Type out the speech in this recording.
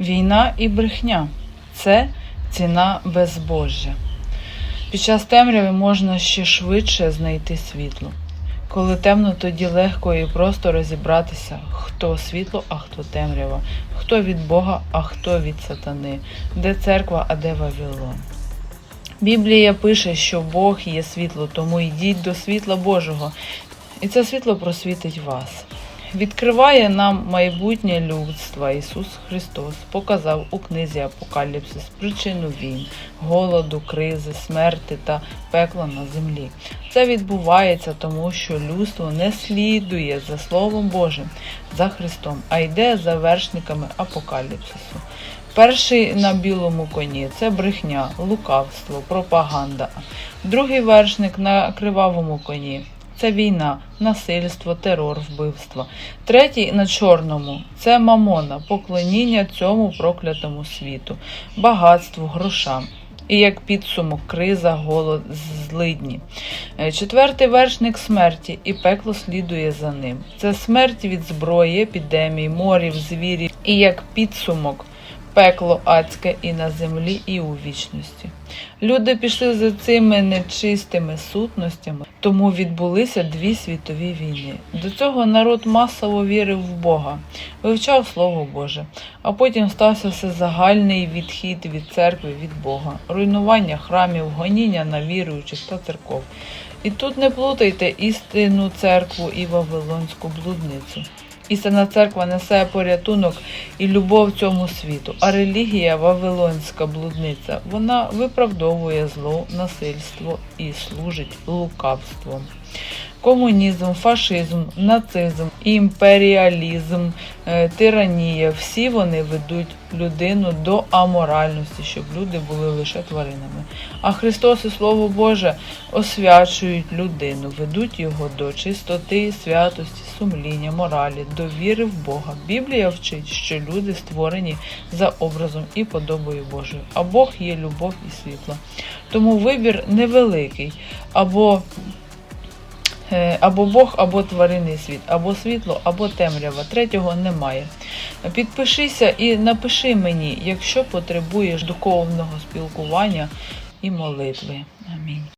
Війна і брехня це ціна безбожжя. Під час темряви можна ще швидше знайти світло. Коли темно, тоді легко і просто розібратися, хто світло, а хто темрява, хто від Бога, а хто від сатани, де церква, а де Вавилон. Біблія пише, що Бог є світло, тому йдіть до світла Божого, і це світло просвітить вас. Відкриває нам майбутнє людства Ісус Христос, показав у книзі Апокаліпсис причину війн, голоду, кризи, смерти та пекла на землі. Це відбувається тому, що людство не слідує за Словом Божим, за Христом, а йде за вершниками апокаліпсису. Перший на білому коні це брехня, лукавство, пропаганда. Другий вершник на кривавому коні це війна, насильство, терор, вбивство. Третій на чорному це мамона, поклоніння цьому проклятому світу, багатству, грошам. І як підсумок, криза, голод, злидні. Е, Четвертий вершник смерті, і пекло слідує за ним. Це смерть від зброї, епідемій, морів, звірів, і як підсумок, пекло адське і на землі, і у вічності. Люди пішли за цими нечистими сутностями, тому відбулися дві світові війни. До цього народ масово вірив в Бога, вивчав Слово Боже, а потім стався всезагальний відхід від церкви від Бога, руйнування храмів, гоніння на віруючих та церков. І тут не плутайте істинну церкву і вавилонську блудницю. Істинна церква несе порятунок і любов цьому світу, а релігія вавилонська блудниця вона виправдовує зло, насильство і служить лукавством. Комунізм, фашизм, нацизм, імперіалізм, е, тиранія всі вони ведуть людину до аморальності, щоб люди були лише тваринами. А Христос і Слово Боже освячують людину, ведуть його до чистоти, святості, сумління, моралі, до віри в Бога. Біблія вчить, що люди створені за образом і подобою Божою, а Бог є любов і світло. Тому вибір невеликий або Е, або Бог, або тваринний світ, або світло, або темрява. Третього немає. Підпишися і напиши мені, якщо потребуєш духовного спілкування і молитви. Амінь.